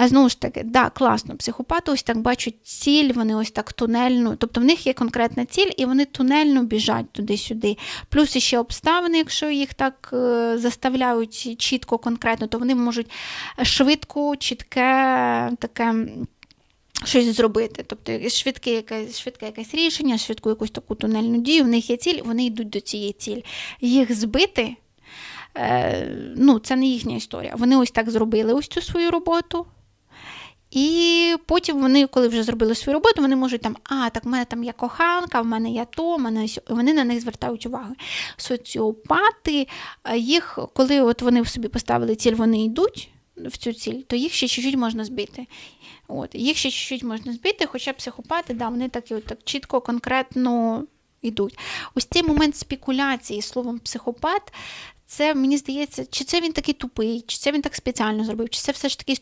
Знову ж таки, да, класно. Психопати ось так бачать ціль, вони ось так тунельно, тобто в них є конкретна ціль, і вони тунельно біжать туди-сюди. Плюс ще обставини, якщо їх так е, заставляють чітко, конкретно, то вони можуть швидко, чітке таке. Щось зробити, тобто швидке якесь, швидке якесь рішення, швидку якусь таку тунельну дію, в них є ціль, вони йдуть до цієї цілі. Їх збити, е, ну, це не їхня історія. Вони ось так зробили ось цю свою роботу. І потім вони, коли вже зробили свою роботу, вони можуть там, а, так в мене там є коханка, в мене є то, в мене. Вони на них звертають увагу. Соціопати, е, їх, коли от вони в собі поставили ціль, вони йдуть в цю ціль, то їх ще чуть-чуть можна збити. От, їх ще чуть-чуть можна збити, хоча психопати, да, вони так, і так чітко, конкретно йдуть. Ось цей момент спекуляції словом психопат, це мені здається, чи це він такий тупий, чи це він так спеціально зробив, чи це все ж таки історія.